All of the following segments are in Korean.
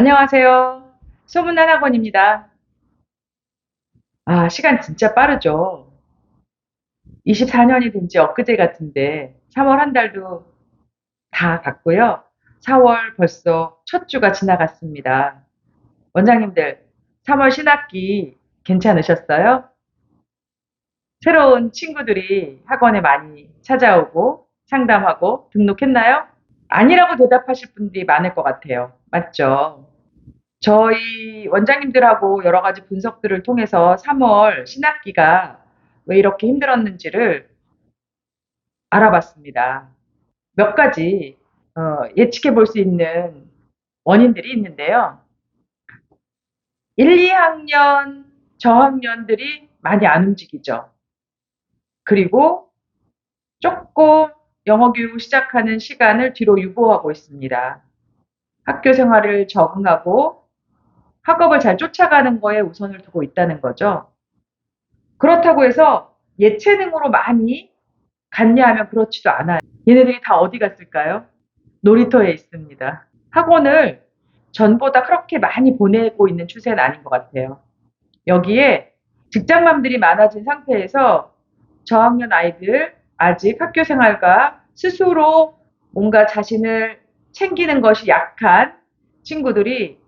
안녕하세요. 소문난 학원입니다. 아, 시간 진짜 빠르죠. 24년이 된 지 엊그제 같은데 3월 한 달도 다 갔고요. 4월 벌써 첫 주가 지나갔습니다. 원장님들, 3월 신학기 괜찮으셨어요? 새로운 친구들이 학원에 많이 찾아오고 상담하고 등록했나요? 아니라고 대답하실 분들이 많을 것 같아요. 맞죠? 저희 원장님들하고 여러 가지 분석들을 통해서 3월 신학기가 왜 이렇게 힘들었는지를 알아봤습니다. 몇 가지 어, 예측해 볼 수 있는 원인들이 있는데요. 1, 2학년 저학년들이 많이 안 움직이죠. 그리고 조금 영어 교육을 시작하는 시간을 뒤로 유보하고 있습니다. 학교 생활을 적응하고 학업을 잘 쫓아가는 거에 우선을 두고 있다는 거죠. 그렇다고 해서 예체능으로 많이 갔냐 하면 그렇지도 않아요. 얘네들이 다 어디 갔을까요? 놀이터에 있습니다. 학원을 전보다 그렇게 많이 보내고 있는 추세는 아닌 것 같아요. 여기에 직장맘들이 많아진 상태에서 저학년 아이들 아직 학교 생활과 스스로 뭔가 자신을 챙기는 것이 약한 친구들이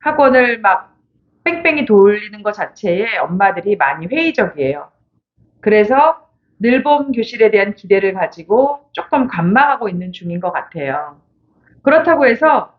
학원을 막 뺑뺑이 돌리는 것 자체에 엄마들이 많이 회의적이에요. 그래서 늘봄 교실에 대한 기대를 가지고 조금 관망하고 있는 중인 것 같아요. 그렇다고 해서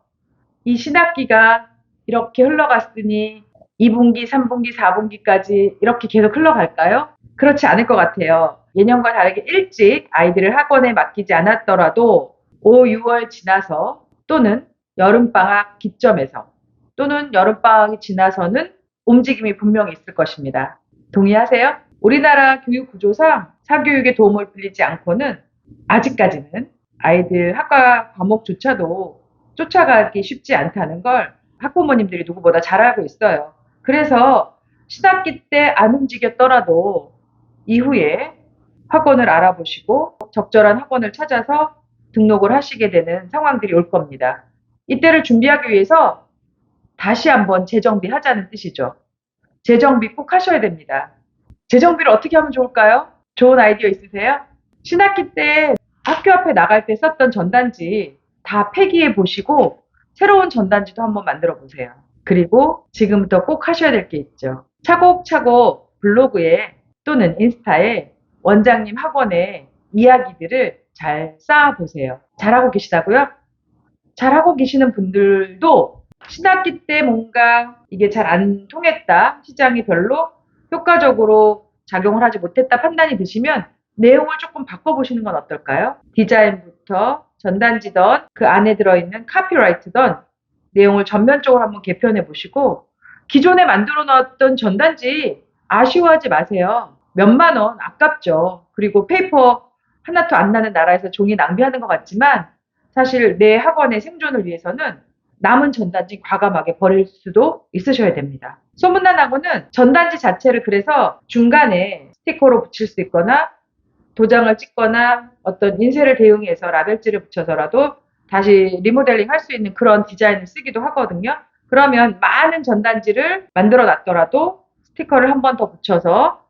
이 신학기가 이렇게 흘러갔으니 2분기, 3분기, 4분기까지 이렇게 계속 흘러갈까요? 그렇지 않을 것 같아요. 예년과 다르게 일찍 아이들을 학원에 맡기지 않았더라도 5, 6월 지나서 또는 여름방학 기점에서 또는 여름방학이 지나서는 움직임이 분명히 있을 것입니다. 동의하세요? 우리나라 교육 구조상 사교육의 도움을 빌리지 않고는 아직까지는 아이들 학과 과목조차도 쫓아가기 쉽지 않다는 걸 학부모님들이 누구보다 잘 알고 있어요. 그래서 신학기 때 안 움직였더라도 이후에 학원을 알아보시고 적절한 학원을 찾아서 등록을 하시게 되는 상황들이 올 겁니다. 이때를 준비하기 위해서 다시 한번 재정비 하자는 뜻이죠. 재정비 꼭 하셔야 됩니다. 재정비를 어떻게 하면 좋을까요? 좋은 아이디어 있으세요? 신학기 때 학교 앞에 나갈 때 썼던 전단지 다 폐기해 보시고 새로운 전단지도 한번 만들어 보세요. 그리고 지금부터 꼭 하셔야 될 게 있죠. 차곡차곡 블로그에 또는 인스타에 원장님 학원의 이야기들을 잘 쌓아보세요. 잘하고 계시다고요? 잘하고 계시는 분들도 신학기 때 뭔가 이게 잘 안 통했다, 시장이 별로 효과적으로 작용을 하지 못했다 판단이 드시면 내용을 조금 바꿔보시는 건 어떨까요? 디자인부터 전단지던 그 안에 들어있는 카피라이트던 내용을 전면적으로 한번 개편해 보시고 기존에 만들어 놨던 전단지 아쉬워하지 마세요. 몇만 원 아깝죠. 그리고 페이퍼 하나도 안 나는 나라에서 종이 낭비하는 것 같지만 사실 내 학원의 생존을 위해서는 남은 전단지 과감하게 버릴 수도 있으셔야 됩니다. 소문난 학원은 전단지 자체를 그래서 중간에 스티커로 붙일 수 있거나 도장을 찍거나 어떤 인쇄를 대응해서 라벨지를 붙여서라도 다시 리모델링 할 수 있는 그런 디자인을 쓰기도 하거든요. 그러면 많은 전단지를 만들어 놨더라도 스티커를 한 번 더 붙여서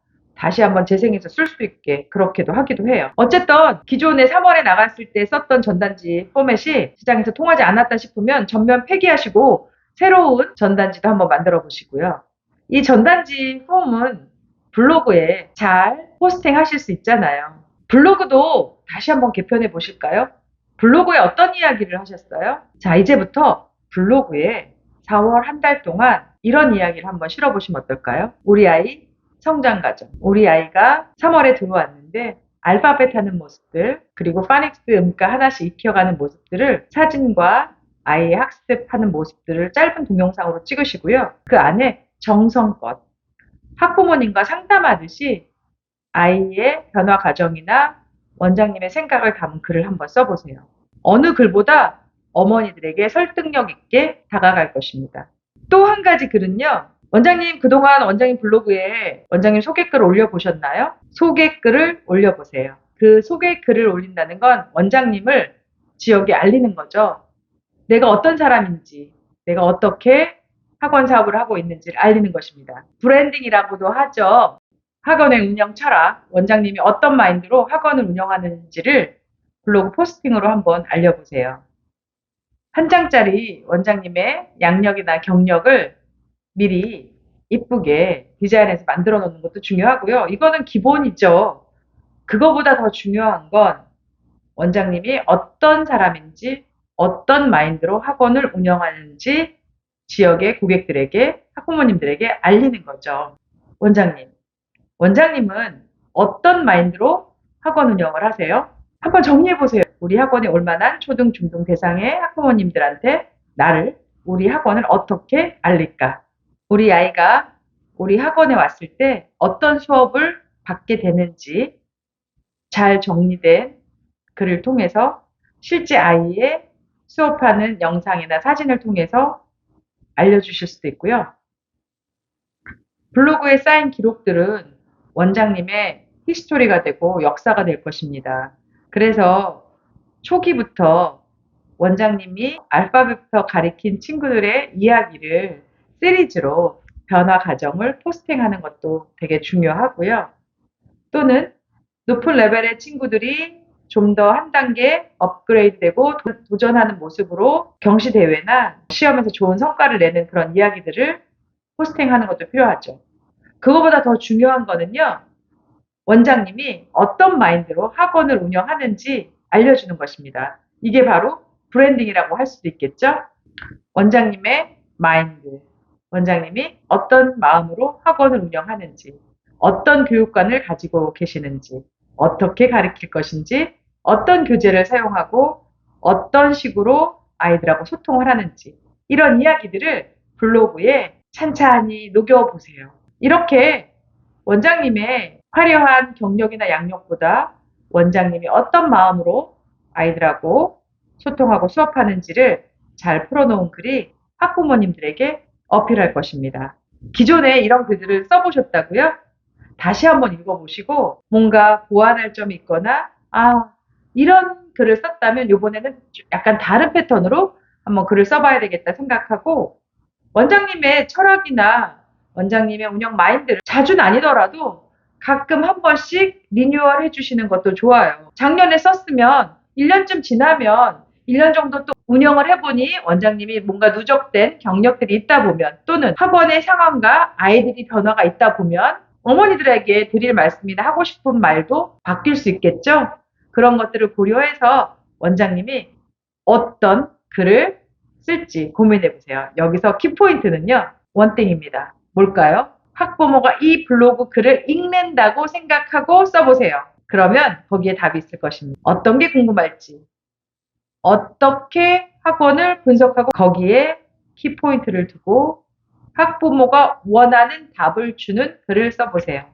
다시 한번 재생해서 쓸 수 있게 그렇게도 하기도 해요. 어쨌든 기존에 3월에 나갔을 때 썼던 전단지 포맷이 시장에서 통하지 않았다 싶으면 전면 폐기하시고 새로운 전단지도 한번 만들어 보시고요. 이 전단지 폼은 블로그에 잘 포스팅 하실 수 있잖아요. 블로그도 다시 한번 개편해 보실까요? 블로그에 어떤 이야기를 하셨어요? 자, 이제부터 블로그에 4월 한 달 동안 이런 이야기를 한번 실어보시면 어떨까요? 우리 아이 성장 과정. 우리 아이가 3월에 들어왔는데 알파벳 하는 모습들, 그리고 파닉스 음가 하나씩 익혀가는 모습들을 사진과 아이의 학습하는 모습들을 짧은 동영상으로 찍으시고요. 그 안에 정성껏 학부모님과 상담하듯이 아이의 변화 과정이나 원장님의 생각을 담은 글을 한번 써보세요. 어느 글보다 어머니들에게 설득력 있게 다가갈 것입니다. 또 한 가지 글은요. 원장님 그동안 원장님 블로그에 원장님 소개글을 올려보셨나요? 소개글을 올려보세요. 그 소개글을 올린다는 건 원장님을 지역에 알리는 거죠. 내가 어떤 사람인지, 내가 어떻게 학원 사업을 하고 있는지를 알리는 것입니다. 브랜딩이라고도 하죠. 학원의 운영 철학, 원장님이 어떤 마인드로 학원을 운영하는지를 블로그 포스팅으로 한번 알려보세요. 한 장짜리 원장님의 양력이나 경력을 미리 이쁘게 디자인해서 만들어 놓는 것도 중요하고요. 이거는 기본이죠. 그거보다 더 중요한 건 원장님이 어떤 사람인지 어떤 마인드로 학원을 운영하는지 지역의 고객들에게 학부모님들에게 알리는 거죠. 원장님. 원장님은 어떤 마인드로 학원 운영을 하세요? 한번 정리해 보세요. 우리 학원에 올 만한 초등, 중등 대상의 학부모님들한테 나를, 우리 학원을 어떻게 알릴까? 우리 아이가 우리 학원에 왔을 때 어떤 수업을 받게 되는지 잘 정리된 글을 통해서 실제 아이의 수업하는 영상이나 사진을 통해서 알려주실 수도 있고요. 블로그에 쌓인 기록들은 원장님의 히스토리가 되고 역사가 될 것입니다. 그래서 초기부터 원장님이 알파벳부터 가리킨 친구들의 이야기를 시리즈로 변화 과정을 포스팅하는 것도 되게 중요하고요. 또는 높은 레벨의 친구들이 좀 더 한 단계 업그레이드 되고 도- 도전하는 모습으로 경시 대회나 시험에서 좋은 성과를 내는 그런 이야기들을 포스팅하는 것도 필요하죠. 그거보다 더 중요한 거는요. 원장님이 어떤 마인드로 학원을 운영하는지 알려주는 것입니다. 이게 바로 브랜딩이라고 할 수도 있겠죠? 원장님의 마인드, 원장님이 어떤 마음으로 학원을 운영하는지, 어떤 교육관을 가지고 계시는지, 어떻게 가르칠 것인지, 어떤 교재를 사용하고 어떤 식으로 아이들하고 소통을 하는지, 이런 이야기들을 블로그에 찬찬히 녹여보세요. 이렇게 원장님의 화려한 경력이나 양력보다 원장님이 어떤 마음으로 아이들하고 소통하고 수업하는지를 잘 풀어놓은 글이 학부모님들에게 어필할 것입니다. 기존에 이런 글들을 써보셨다고요? 다시 한번 읽어보시고 뭔가 보완할 점이 있거나 아 이런 글을 썼다면 이번에는 약간 다른 패턴으로 한번 글을 써봐야 되겠다 생각하고 원장님의 철학이나 원장님의 운영 마인드를 자주는 아니더라도 가끔 한 번씩 리뉴얼 해주시는 것도 좋아요. 작년에 썼으면 1년쯤 지나면 1년 정도 또 운영을 해보니 원장님이 뭔가 누적된 경력들이 있다 보면 또는 학원의 상황과 아이들이 변화가 있다 보면 어머니들에게 드릴 말씀이나 하고 싶은 말도 바뀔 수 있겠죠? 그런 것들을 고려해서 원장님이 어떤 글을 쓸지 고민해 보세요. 여기서 키포인트는요, 원땡입니다. 뭘까요? 학부모가 이 블로그 글을 읽는다고 생각하고 써보세요. 그러면 거기에 답이 있을 것입니다. 어떤 게 궁금할지, 어떻게 학원을 분석하고 거기에 키포인트를 두고 학부모가 원하는 답을 주는 글을 써보세요.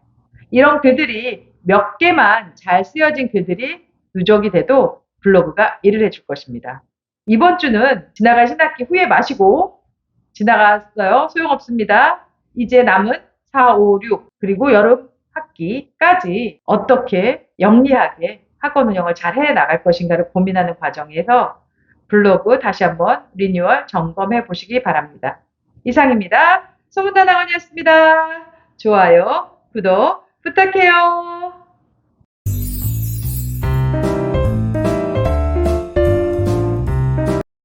이런 글들이 몇 개만 잘 쓰여진 글들이 누적이 돼도 블로그가 일을 해줄 것입니다. 이번 주는 지나간 신학기 후에 마시고 지나갔어요. 소용없습니다. 이제 남은 4, 5, 6 그리고 여름 학기까지 어떻게 영리하게 학원 운영을 잘 해 나갈 것인가를 고민하는 과정에서 블로그 다시 한번 리뉴얼 점검해 보시기 바랍니다. 이상입니다. 소문단 학원이었습니다. 좋아요, 구독 부탁해요.